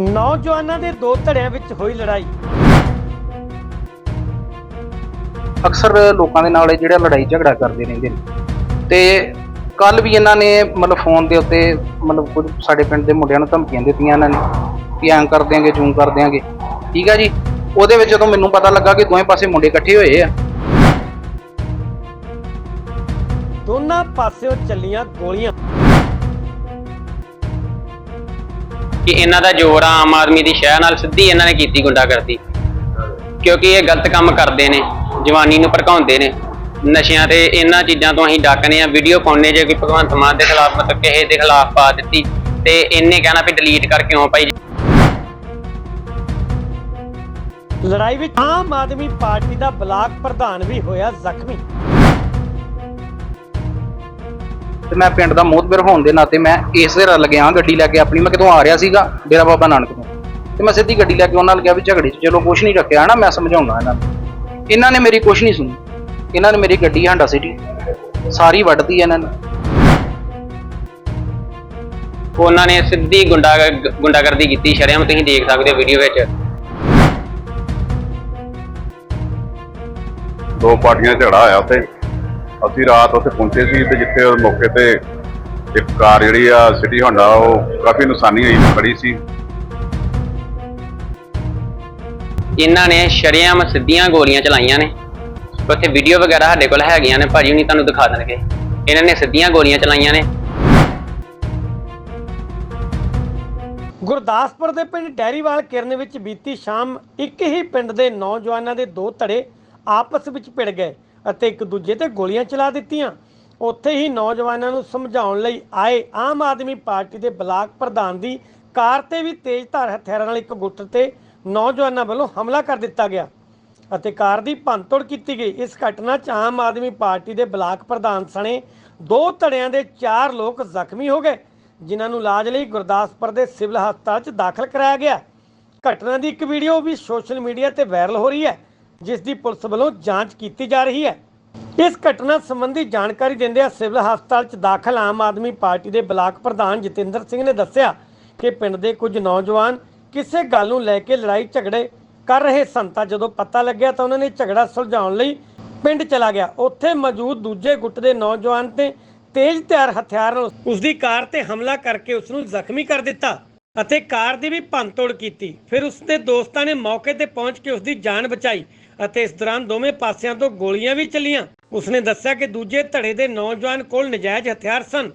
ਨੌਜਵਾਨਾਂ ਦੇ ਦੋ ਧੜਿਆਂ ਵਿੱਚ ਹੋਈ ਲੜਾਈ। ਅਕਸਰ ਲੋਕਾਂ ਦੇ ਨਾਲ ਇਹ ਜਿਹੜਾ ਲੜਾਈ ਝਗੜਾ ਕਰਦੇ ਰਹਿੰਦੇ ਨੇ। ਤੇ ਕੱਲ ਵੀ ਇਹਨਾਂ ਨੇ ਮਤਲਬ ਫੋਨ ਦੇ ਉੱਤੇ ਮਤਲਬ ਕੁਝ ਸਾਡੇ ਪਿੰਡ ਦੇ ਮੁੰਡਿਆਂ ਨੂੰ ਧਮਕੀਆਂ ਦਿੱਤੀਆਂ ਇਹਨਾਂ ਨੇ ਕਿ ਐਂ ਕਰ ਦਿਆਂਗੇ ਜੂੰ ਕਰ ਦਿਆਂਗੇ। ਠੀਕ ਆ ਜੀ? ਉਹਦੇ ਵਿੱਚ ਜਦੋਂ ਮੈਨੂੰ ਪਤਾ ਲੱਗਾ ਕਿ ਦੋਵੇਂ ਪਾਸੇ ਮੁੰਡੇ ਇਕੱਠੇ ਹੋਏ ਆ। ਦੋਨਾਂ ਪਾਸਿਓਂ ਚੱਲੀਆਂ ਗੋਲੀਆਂ। ਕਿ ਇਹਨਾਂ ਦਾ ਜ਼ੋਰ ਆ, ਆਮ ਆਦਮੀ ਦੀ ਸ਼ਹਿ ਨਾਲ ਸਿੱਧੀ ਇਹਨਾਂ ਨੇ ਕੀਤੀ ਗੁੰਡਾਗਰਦੀ। ਕਿਉਂਕਿ ਇਹ ਗਲਤ ਕੰਮ ਕਰਦੇ ਨੇ, ਜਵਾਨੀ ਨੂੰ ਭੜਕਾਉਂਦੇ ਨੇ। ਨਸ਼ਿਆਂ ਤੇ ਇਹਨਾਂ ਚੀਜ਼ਾਂ ਤੋਂ ਅਸੀਂ ਡੱਕਨੇ ਆ ਵੀਡੀਓ ਪਾਉਣੇ ਜੇ ਕੋਈ ਭਗਵੰਤ ਮਾਨ ਦੇ ਖਿਲਾਫ, ਮਤਲਬ ਕਿਸੇ ਦੇ ਖਿਲਾਫ ਪਾ ਦਿੱਤੀ, ਤੇ ਇਹਨੇ ਕਹਿਣਾ ਵੀ ਡਿਲੀਟ ਕਰ ਕਿਉਂ ਭਾਈ। ਲੜਾਈ ਵਿੱਚ ਆਮ ਆਦਮੀ ਪਾਰਟੀ ਦਾ ਬਲਾਕ ਪ੍ਰਧਾਨ ਵੀ ਹੋਇਆ ਜ਼ਖਮੀ। ਤੇ ਮੈਂ ਪਿੰਡ ਦਾ ਮੋਹਤਬਰ ਹੋਣ ਦੇ ਨਾਤੇ ਮੈਂ ਇਸੇ ਰੱਲ ਗਿਆ ਗੱਡੀ ਲੈ ਕੇ ਆਪਣੀ। ਮੈਂ ਕਿਤੋਂ ਆ ਰਿਹਾ ਸੀਗਾ ਡੇਰਾ ਬਾਬਾ ਨਾਨਕ ਤੋਂ। ਤੇ ਮੈਂ ਸਿੱਧੀ ਗੱਡੀ ਲੈ ਕੇ ਉਹਨਾਂ ਨਾਲ ਕਿਹਾ ਵੀ ਝਗੜੇ 'ਚ ਚਲੋ ਕੁਛ ਨਹੀਂ ਰੱਖਿਆ ਨਾ ਮੈਂ ਸਮਝਾਉਣਾ ਇਹਨਾਂ ਨੂੰ। ਇਹਨਾਂ ਨੇ ਮੇਰੀ ਕੁਛ ਨਹੀਂ ਸੁਣੀ। ਇਹਨਾਂ ਨੇ ਮੇਰੀ ਗੱਡੀ ਹਾਂਡਾ ਸਿਟੀ ਸਾਰੀ ਵੱਢਤੀ ਇਹਨਾਂ ਨੇ। ਉਹਨਾਂ ਨੇ ਸਿੱਧੀ ਗੁੰਡਾ ਗੁੰਡਾਗਰਦੀ ਕੀਤੀ ਸ਼ਰੇਆਮ ਤੁਸੀਂ ਦੇਖ ਸਕਦੇ ਹੋ ਵੀਡੀਓ ਵਿੱਚ। ਦੋ ਪਾਰਟੀਆਂ ਝਗੜਾ ਆਇਆ ਉੱਥੇ। ਅਸੀਂ ਰਾਤ ਉੱਥੇ ਪਹੁੰਚੇ ਸੀ ਤੇ ਜਿੱਥੇ ਉਹ ਮੌਕੇ ਤੇ ਇੱਕ ਕਾਰ ਜਿਹੜੀ ਆ ਸਿਟੀ ਹੋਂਡਾ ਉਹ ਕਾਫੀ ਨੁਕਸਾਨੀ ਹੋਈ ਖੜੀ ਸੀ। ਇਹਨਾਂ ਨੇ ਸ਼ਰੇਆਮ ਸਿੱਧੀਆਂ ਗੋਲੀਆਂ ਚਲਾਈਆਂ ਨੇ। ਉੱਥੇ ਵੀਡੀਓ ਵਗੈਰਾ ਸਾਡੇ ਕੋਲ ਹੈਗੀਆਂ ਨੇ ਭਾਜੀ ਹੁਣੀ ਤੁਹਾਨੂੰ ਦਿਖਾ ਦੇਣਗੇ। ਇਹਨਾਂ ਨੇ ਸਿੱਧੀਆਂ ਗੋਲੀਆਂ ਚਲਾਈਆਂ ਨੇ। ਗੁਰਦਾਸਪੁਰ ਦੇ ਪਿੰਡ ਡੈਰੀਵਾਲ ਕਿਰਨ ਵਿੱਚ ਬੀਤੀ ਸ਼ਾਮ ਇੱਕ ਹੀ ਪਿੰਡ ਦੇ ਨੌਜਵਾਨਾਂ ਦੇ ਦੋ ਧੜੇ ਆਪਸ ਵਿੱਚ ਭਿੜ ਗਏ। ਅਤੇ ਇੱਕ ਦੂਜੇ ਤੇ ਗੋਲੀਆਂ ਚਲਾ ਦਿੱਤੀਆਂ। ਉੱਥੇ ਹੀ ਨੌਜਵਾਨਾਂ ਨੂੰ ਸਮਝਾਉਣ ਲਈ ਆਏ ਆਮ ਆਦਮੀ ਪਾਰਟੀ ਦੇ ਬਲਾਕ ਪ੍ਰਧਾਨ ਦੀ ਕਾਰ ਤੇ ਵੀ ਤੇਜ਼ਧਾਰ ਹਥਿਆਰਾਂ ਨਾਲ ਇੱਕ ਗੁੱਟ ਤੇ ਨੌਜਵਾਨਾਂ ਵੱਲੋਂ ਹਮਲਾ ਕਰ ਦਿੱਤਾ ਗਿਆ ਅਤੇ ਕਾਰ ਦੀ ਭੰਨਤੋੜ ਕੀਤੀ ਗਈ। ਇਸ ਘਟਨਾ 'ਚ ਆਮ ਆਦਮੀ ਪਾਰਟੀ ਦੇ ਬਲਾਕ ਪ੍ਰਧਾਨ ਸਣੇ ਦੋ ਧੜਿਆਂ ਦੇ ਚਾਰ ਲੋਕ ਜ਼ਖਮੀ ਹੋ ਗਏ, ਜਿਨ੍ਹਾਂ ਨੂੰ ਇਲਾਜ ਲਈ ਗੁਰਦਾਸਪੁਰ ਦੇ ਸਿਵਲ ਹਸਪਤਾਲ 'ਚ ਦਾਖਲ ਕਰਾਇਆ ਗਿਆ। ਘਟਨਾ ਦੀ ਇੱਕ ਵੀਡੀਓ ਵੀ ਸੋਸ਼ਲ ਮੀਡੀਆ ਤੇ ਵਾਇਰਲ ਹੋ ਰਹੀ ਹੈ। ਜਿਸ ਦੀ ਪੁਲਿਸ ਵੱਲੋਂ ਜਾਂਚ ਕੀਤੀ ਜਾ ਰਹੀ ਹੈ। ਇਸ ਘਟਨਾ ਸੰਬੰਧੀ ਜਾਣਕਾਰੀ ਦਿੰਦਿਆਂ ਸਿਵਲ ਹਸਪਤਾਲ 'ਚ ਦਾਖਲ ਆਮ ਆਦਮੀ ਪਾਰਟੀ ਦੇ ਬਲਾਕ ਪ੍ਰਧਾਨ ਜਤਿੰਦਰ ਸਿੰਘ ਨੇ ਦੱਸਿਆ ਕਿ ਪਿੰਡ ਦੇ ਕੁਝ ਨੌਜਵਾਨ ਕਿਸੇ ਗੱਲ ਨੂੰ ਲੈ ਕੇ ਲੜਾਈ ਝਗੜੇ ਕਰ ਰਹੇ ਸਨ ਤਾਂ ਜਦੋਂ ਪਤਾ ਲੱਗਿਆ ਤਾਂ ਉਹਨਾਂ ਨੇ ਝਗੜਾ ਸੁਲਝਾਉਣ ਲਈ ਪਿੰਡ ਚਲਾ ਗਿਆ। ਉੱਥੇ ਮੌਜੂਦ ਦੂਜੇ ਗੁੱਟ ਦੇ ਨੌਜਵਾਨ ਤੇ ਤੇਜ਼ ਧਾਰ ਹਥਿਆਰ ਨਾਲ ਉਸ ਦੀ ਕਾਰ ਤੇ ਹਮਲਾ ਕਰਕੇ ਉਸ ਨੂੰ ਜ਼ਖਮੀ ਕਰ ਦਿੱਤਾ। ਅਤੇ ਕਾਰ ਦੀ ਵੀ ਭੰਨਤੋੜ ਕੀਤੀ। ਫਿਰ ਉਸ ਦੇ ਦੋਸਤਾਂ ਨੇ ਮੌਕੇ ਤੇ ਪਹੁੰਚ ਕੇ ਉਸ ਦੀ ਜਾਨ ਬਚਾਈ ਅਤੇ ਇਸ ਦੌਰਾਨ ਦੋਵੇਂ ਪਾਸਿਆਂ ਤੋਂ ਗੋਲੀਆਂ ਵੀ ਚੱਲੀਆਂ। ਉਸਨੇ ਦੱਸਿਆ ਕਿ ਦੂਜੇ ਧੜੇ ਦੇ ਨੌਜਵਾਨ ਕੋਲ ਨਜਾਇਜ਼ ਹਥਿਆਰ ਸਨ,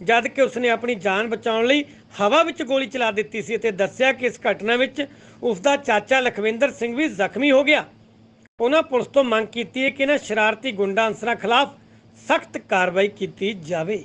ਜਦ ਕਿ ਉਸਨੇ ਆਪਣੀ ਜਾਨ ਬਚਾਉਣ ਲਈ ਹਵਾ ਵਿੱਚ ਗੋਲੀ ਚਲਾ ਦਿੱਤੀ ਸੀ ਅਤੇ ਦੱਸਿਆ ਕਿ ਇਸ ਘਟਨਾ ਵਿੱਚ ਉਸ ਦਾ ਚਾਚਾ ਲਖਵਿੰਦਰ ਸਿੰਘ ਵੀ ਜ਼ਖਮੀ ਹੋ ਗਿਆ। ਉਹਨਾਂ ਪੁਲਿਸ ਤੋਂ ਮੰਗ ਕੀਤੀ ਹੈ ਕਿ ਇਹਨਾਂ ਸ਼ਰਾਰਤੀ ਗੁੰਡਾ ਅਨਸਰਾਂ ਖਿਲਾਫ ਸਖਤ ਕਾਰਵਾਈ ਕੀਤੀ ਜਾਵੇ।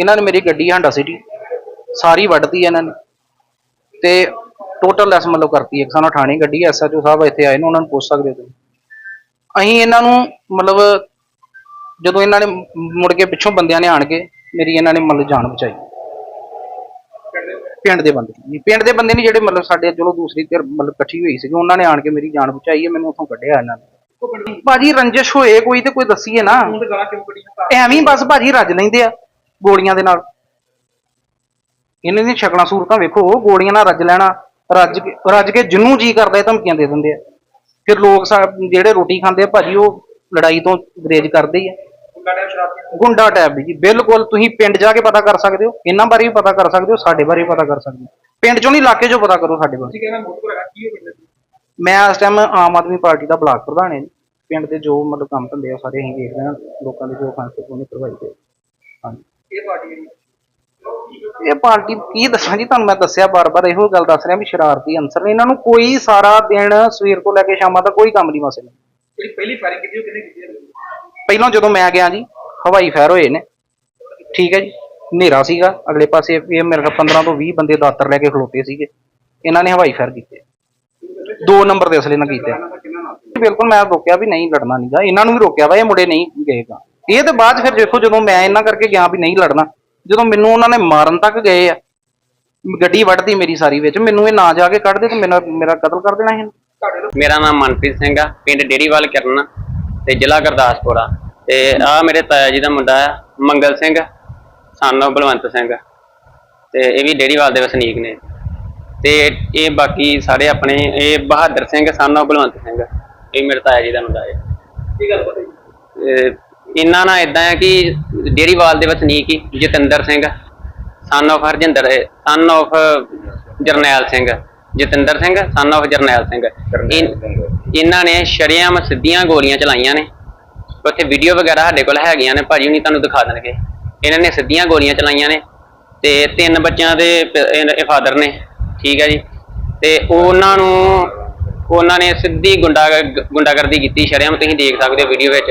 ਇਹਨਾਂ ਨੇ ਮੇਰੀ ਗੱਡੀ ਹਾਂਡਾ ਸਿਟੀ ਸਾਰੀ ਵੱਢਤੀ ਇਹਨਾਂ ਨੇ। ਤੇ ਟੋਟਲ ਲੈਸ ਮਤਲਬ ਕਰਤੀ ਇੱਕ ਸਾਨੂੰ ਥਾਣੇ ਗੱਡੀ ਐਸਐਚਓ ਸਾਹਿਬ ਇੱਥੇ ਆਏ ਨੇ ਉਹਨਾਂ ਨੂੰ ਪੁੱਛ ਸਕਦੇ ਹੋ ਤੁਸੀਂ। ਅਸੀਂ ਇਹਨਾਂ ਨੂੰ ਮਤਲਬ ਜਦੋਂ ਇਹਨਾਂ ਨੇ ਮੁੜ ਕੇ ਪਿੱਛੋਂ ਬੰਦਿਆਂ ਨੇ ਆਣ ਕੇ ਮੇਰੀ ਇਹਨਾਂ ਨੇ ਮਤਲਬ ਜਾਨ ਬਚਾਈ। ਪਿੰਡ ਦੇ ਬੰਦੇ ਪਿੰਡ ਦੇ ਬੰਦੇ ਨੇ ਜਿਹੜੇ ਮਤਲਬ ਸਾਡੇ ਚਲੋ ਦੂਸਰੀ ਧਿਰ ਮਤਲਬ ਇਕੱਠੀ ਹੋਈ ਸੀਗੀ ਉਹਨਾਂ ਨੇ ਆਣ ਕੇ ਮੇਰੀ ਜਾਨ ਬਚਾਈ ਹੈ ਮੈਨੂੰ ਉੱਥੋਂ ਕੱਢਿਆ ਇਹਨਾਂ ਨੇ। ਭਾਜੀ ਰੰਜਿਸ਼ ਹੋਏ ਕੋਈ ਤੇ ਕੋਈ ਦੱਸੀਏ ਨਾ। ਐਵੇਂ ਹੀ ਬਸ ਭਾਜੀ ਰੱਜ ਲੈਂਦੇ ਆ। ਗੋਲੀਆਂ ਦੇ ਨਾਲ। ਇਹਨਾਂ ਦੀਆਂ ਸ਼ਕਲਾਂ ਸੂਰਤਾਂ ਵੇਖੋ ਗੋਲੀਆਂ ਨਾਲ ਰੱਜ ਲੈਣਾ ਰੱਜ ਕੇ ਰੱਜ ਕੇ ਜਿੰਨੂੰ ਜੀ ਕਰਦਾ ਇਹ ਧਮਕੀਆਂ ਦੇ ਦਿੰਦੇ ਆ। ਫਿਰ ਲੋਕ ਜਿਹੜੇ ਰੋਟੀ ਖਾਂਦੇ ਆ ਭਾਜੀ ਉਹ ਲੜਾਈ ਤੋਂ ਗਰੇਜ ਕਰਦੇ ਹੀ ਆ। ਗੁੰਡਾ ਟੈਬ ਜੀ ਬਿਲਕੁਲ ਤੁਸੀਂ ਪਿੰਡ ਜਾ ਕੇ ਪਤਾ ਕਰ ਸਕਦੇ ਹੋ ਇਹਨਾਂ ਬਾਰੇ ਵੀ ਪਤਾ ਕਰ ਸਕਦੇ ਹੋ ਸਾਡੇ ਬਾਰੇ ਵੀ ਪਤਾ ਕਰ ਸਕਦੇ ਹੋ। ਪਿੰਡ ਚੋਂ ਨਹੀਂ ਇਲਾਕੇ ਚੋਂ ਪਤਾ ਕਰੋ ਸਾਡੇ ਬਾਰੇ। ਮੈਂ ਇਸ ਟਾਈਮ ਆਮ ਆਦਮੀ ਪਾਰਟੀ ਦਾ ਬਲਾਕ ਪ੍ਰਧਾਨ ਹਾਂ ਜੀ। ਪਿੰਡ ਦੇ ਜੋ ਮਤਲਬ ਕੰਮ ਧੰਦੇ ਆ ਸਾਰੇ ਅਸੀਂ ਦੇਖਦੇ ਹਾਂ ਲੋਕਾਂ ਦੇ ਜੋ ਫੈਸਲੇ ਉਹਨੇ ਕਰਵਾਈ ਦੇ ਹਾਂਜੀ। ਇਹ ਪਾਰਟੀ ਕੀ ਦੱਸਾਂ ਜੀ ਤੁਹਾਨੂੰ ਮੈਂ ਦੱਸਿਆ ਬਾਰ-ਬਾਰ ਇਹੋ ਗੱਲ ਦੱਸ ਰਿਹਾ ਵੀ ਸ਼ਰਾਰਤੀ ਅਨਸਰ ਨੇ। ਇਹਨਾਂ ਨੂੰ ਕੋਈ ਸਾਰਾ ਦਿਨ ਸਵੇਰ ਤੋਂ ਲੈ ਕੇ ਸ਼ਾਮਾਂ ਤੱਕ ਕੋਈ ਕੰਮ ਨਹੀਂ ਮਸੇ ਜਿਹੜੀ ਪਹਿਲੀ ਫਾਇਰਿੰਗ ਕੀਤੀ ਉਹ ਕਿਹਨੇ ਕੀਤੀ ਹੈ? ਪਹਿਲਾਂ ਜਦੋਂ ਮੈਂ ਗਿਆ ਜੀ ਹਵਾਈ ਫਾਇਰ ਹੋਏ ਨੇ। ਠੀਕ ਹੈ ਜੀ ਹਨੇਰਾ ਸੀਗਾ। ਅਗਲੇ ਪਾਸੇ ਇਹ ਮੇਰੇ ਖਿਆਲ 15 ਤੋਂ 20 ਬੰਦੇ ਦਾਤਰ ਲੈ ਕੇ ਖਲੋਤੇ ਸੀਗੇ। ਇਹਨਾਂ ਨੇ ਹਵਾਈ ਫਾਇਰ ਕੀਤੇ। ਦੋ ਨੰਬਰ ਦੇ ਅਸਲੇ ਨਾਲ ਕੀਤੇ। ਬਿਲਕੁਲ ਮੈਂ ਰੋਕਿਆ ਵੀ ਨਹੀਂ ਲੜਨਾ ਨਹੀਂਗਾ ਇਹਨਾਂ ਨੂੰ ਵੀ ਰੋਕਿਆ ਵਾ ਇਹ ਮੁੰਡੇ ਨਹੀਂ ਗਏਗਾ ਇਹ ਤੇ ਬਾਅਦ ਫਿਰ ਦੇਖੋ ਜਦੋਂ ਮੈਂ ਇਹਨਾਂ ਕਰਕੇ ਗਿਆ ਵੀ ਨਹੀਂ ਲੜਨਾ ਜਦੋਂ ਮੈਨੂੰ ਉਹਨਾਂ ਨੇ ਮਾਰਨ ਤੱਕ ਗਏ ਆ ਗੱਡੀ ਵੱਢਦੀ ਮੇਰੀ ਸਾਰੀ ਵਿੱਚ ਮੈਨੂੰ ਇਹ ਨਾ ਜਾ ਕੇ ਕੱਢਦੇ ਤੇ ਮੇਰਾ ਮੇਰਾ ਕਤਲ ਕਰ ਦੇਣਾ ਸੀ ਮੇਰਾ ਨਾਮ ਮਨਪ੍ਰੀਤ ਸਿੰਘ ਆ ਪਿੰਡ ਡੇੜੀਵਾਲ ਕਿਰਨ ਤੇ ਜ਼ਿਲ੍ਹਾ ਗੁਰਦਾਸਪੁਰ ਆ। ਤੇ ਆ ਮੇਰੇ ਤਾਇਆ ਜੀ ਦਾ ਮੁੰਡਾ ਆ ਮੰਗਲ ਸਿੰਘ ਸਾਨੋ ਬਲਵੰਤ ਸਿੰਘ ਤੇ ਇਹ ਵੀ ਡੇੜੀਵਾਲ ਦੇ ਵਸਨੀਕ ਨੇ। ਤੇ ਇਹ ਬਾਕੀ ਸਾਰੇ ਆਪਣੇ ਇਹ ਬਹਾਦਰ ਸਿੰਘ ਸਾਨੋ ਬਲਵੰਤ ਸਿੰਘ ਇਹ ਮੇਰੇ ਤਾਇਆ ਜੀ ਦਾ ਮੁੰਡਾ ਹੈ ਕੀ ਗੱਲ ਪਤਾ ਇਹਨਾਂ ਨਾਲ ਇਦਾਂ ਹੈ ਕਿ ਡੇੜੀਵਾਲ ਦੇ ਵਸਨੀਕ ਹੀ ਜਤਿੰਦਰ ਸਿੰਘ ਸਨ of Harjinder son of Jarnail Singh Jatinder Singh son of ਜਰਨੈਲ ਸਿੰਘ। ਇਹਨਾਂ ਨੇ ਸ਼ਰੇਆਮ ਸਿੱਧੀਆਂ ਗੋਲੀਆਂ ਚਲਾਈਆਂ ਨੇ। ਉੱਥੇ ਵੀਡੀਓ ਵਗੈਰਾ ਸਾਡੇ ਕੋਲ ਹੈਗੀਆਂ ਨੇ ਭਾਜੀ ਹੁਣੀ ਤੁਹਾਨੂੰ ਦਿਖਾ ਦੇਣਗੇ। ਇਹਨਾਂ ਨੇ ਸਿੱਧੀਆਂ ਗੋਲੀਆਂ ਚਲਾਈਆਂ ਨੇ ਤੇ ਤਿੰਨ ਬੱਚਿਆਂ ਦੇ ਫਾਦਰ ਨੇ ਠੀਕ ਹੈ ਜੀ। ਤੇ ਉਹਨਾਂ ਨੂੰ ਉਹਨਾਂ ਨੇ ਸਿੱਧੀ ਗੁੰਡਾ ਗੁੰਡਾਗਰਦੀ ਕੀਤੀ ਸ਼ਰੇਆਮ ਤੁਸੀਂ ਦੇਖ ਸਕਦੇ ਹੋ ਵੀਡੀਓ ਵਿੱਚ।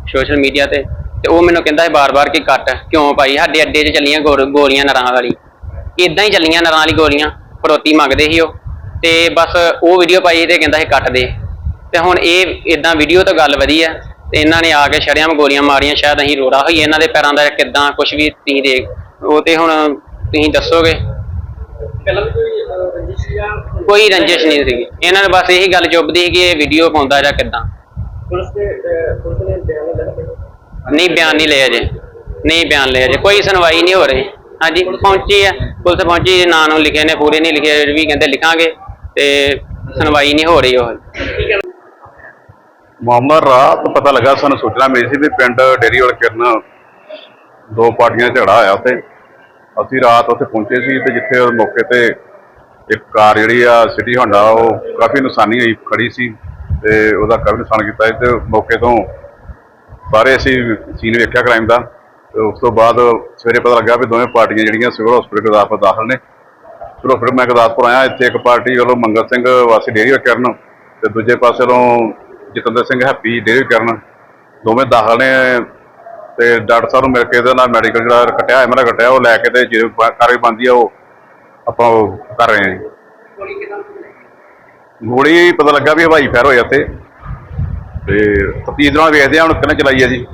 ਸੋਸ਼ਲ ਮੀਡੀਆ ਤੇ ਤੇ ਉਹ ਮੈਨੂੰ ਕਹਿੰਦਾ ਸੀ ਬਾਰ-ਬਾਰ ਕਿ ਕੱਟ, ਕਿਉਂ ਪਾਈ ਸਾਡੇ ਅੱਡੇ 'ਚ ਚੱਲੀਆਂ ਗੋਰ- ਗੋਲੀਆਂ ਨਰਾਂ ਵਾਲੀ। ਇਦਾਂ ਹੀ ਚੱਲੀਆਂ ਨਰਾਂ ਵਾਲੀ ਗੋਲੀਆਂ ਫਰੋਤੀ ਮੰਗਦੇ ਸੀ ਉਹ। ਤੇ ਬਸ ਉਹ ਵੀਡੀਓ ਪਾਈ ਤੇ ਕਹਿੰਦਾ ਸੀ ਕੱਟ ਦੇ। ਤੇ ਹੁਣ ਇਹ ਇਦਾਂ ਵੀਡੀਓ ਤੋਂ ਗੱਲ ਵਧੀਆ ਆ, ਤੇ ਇਹਨਾਂ ਨੇ ਆ ਕੇ ਸ਼ਰੇਆਮ ਗੋਲੀਆਂ ਮਾਰੀਆਂ, ਸ਼ਾਇਦ ਅਸੀਂ ਰੋੜਾ ਹੋਈਏ ਇਹਨਾਂ ਦੇ ਪੈਰਾਂ ਦਾ, ਕਿਦਾਂ ਕੁਝ ਵੀ ਤੁਸੀਂ ਦੇਖ ਉਹ ਤੇ ਹੁਣ ਤੁਸੀਂ ਦੱਸੋਗੇ। ਕੋਈ ਰੰਜਿਸ਼ ਨਹੀਂ ਸੀਗੀ। ਇਹਨਾਂ ਨੇ ਬਸ ਇਹੀ ਗੱਲ ਚੁੱਭਦੀ ਸੀ ਕਿ ਇਹ ਵੀਡੀਓ ਪਾਉਂਦਾ ਜਾਂ ਕਿਦਾਂ। ਨਹੀਂ ਬਿਆਨ ਨਹੀਂ ਲਿਆ ਜੇ ਨਹੀਂ ਬਿਆਨ ਲਿਆ ਜੇ ਕੋਈ ਸੁਣਵਾਈ ਨਹੀਂ ਹੋ ਰਹੀ। ਹਾਂਜੀ ਪਹੁੰਚੀ ਹੈ। ਪੁਲਿਸ ਪਹੁੰਚੀ ਜੇ ਨਾਂ ਨੂੰ ਲਿਖੇ ਨੇ ਪੂਰੇ ਨਹੀਂ ਲਿਖੇ ਵੀ ਕਹਿੰਦੇ ਲਿਖਾਂਗੇ ਤੇ ਸੁਣਵਾਈ ਨਹੀਂ ਹੋ ਰਹੀ ਉਹ। ਮਾਮਲਾ ਰਾਤ ਪਤਾ ਲੱਗਾ ਸਾਨੂੰ ਸੂਚਨਾ ਮਿਲੀ ਸੀ ਵੀ ਪਿੰਡ ਡੇਰੀਵਾਲ ਕਿਰਨ ਦੋ ਪਾਰਟੀਆਂ ਝਗੜਾ ਹੋਇਆ ਉੱਥੇ। ਅਸੀਂ ਰਾਤ ਉੱਥੇ ਪਹੁੰਚੇ ਸੀ ਤੇ ਜਿੱਥੇ ਮੌਕੇ ਤੇ ਇੱਕ ਕਾਰ ਜਿਹੜੀ ਆ ਸਿਟੀ ਹੋਂਡਾ ਉਹ ਕਾਫੀ ਨੁਕਸਾਨੀ ਹੋਈ ਖੜੀ ਸੀ। ਤੇ ਉਹਦਾ ਕਾਫੀ ਨੁਕਸਾਨ ਕੀਤਾ ਸੀ ਤੇ ਮੌਕੇ ਤੋਂ ਸਾਰੇ ਅਸੀਂ ਸੀਨ ਵੇਖਿਆ ਕ੍ਰਾਈਮ ਦਾ ਤੇ ਉਸ ਤੋਂ ਬਾਅਦ ਸਵੇਰੇ ਪਤਾ ਲੱਗਾ ਵੀ ਦੋਵੇਂ ਪਾਰਟੀਆਂ ਜਿਹੜੀਆਂ ਸਿਵਲ ਹਸਪੀਟਲ ਗੁਰਦਾਸਪੁਰ ਦਾਖਲ ਨੇ। ਸਿਵਲ ਹਸਪੀਟਲ ਮੈਂ ਗੁਰਦਾਸਪੁਰ ਆਇਆ, ਇੱਥੇ ਇੱਕ ਪਾਰਟੀ ਵੱਲੋਂ ਮੰਗਲ ਸਿੰਘ ਵਾਸੀ ਡੇਰੀ ਕਰਨ ਤੇ ਦੂਜੇ ਪਾਸੇ ਵੱਲੋਂ ਜਤਿੰਦਰ ਸਿੰਘ ਹੈਪੀ ਡੇਰੀ ਕਰਨ ਦੋਵੇਂ ਦਾਖਲ ਨੇ ਤੇ ਡਾਕਟਰ ਸਾਹਿਬ ਨੂੰ ਮਿਲ ਕੇ ਇਹਦੇ ਨਾਲ ਮੈਡੀਕਲ ਜਿਹੜਾ ਕੱਟਿਆ ਐਮਰਾ ਮੇਰਾ ਕੱਟਿਆ, ਉਹ ਲੈ ਕੇ ਤੇ ਜੇ ਕਾਰਵਾਈ ਬਣਦੀ ਆ ਉਹ ਆਪਾਂ ਉਹ ਕਰ ਰਹੇ ਹਾਂ ਜੀ। ਗੋਲੀ ਪਤਾ ਲੱਗਾ ਵੀ ਹਵਾਈ ਫਾਇਰ ਹੋਇਆ ਤੇ ਤੇ ਤਫਤੀਸ਼ ਨਾਲ ਵੇਖਦੇ ਆ ਹੁਣ ਕਿਹਨੇ ਚਲਾਈ ਹੈ ਜੀ।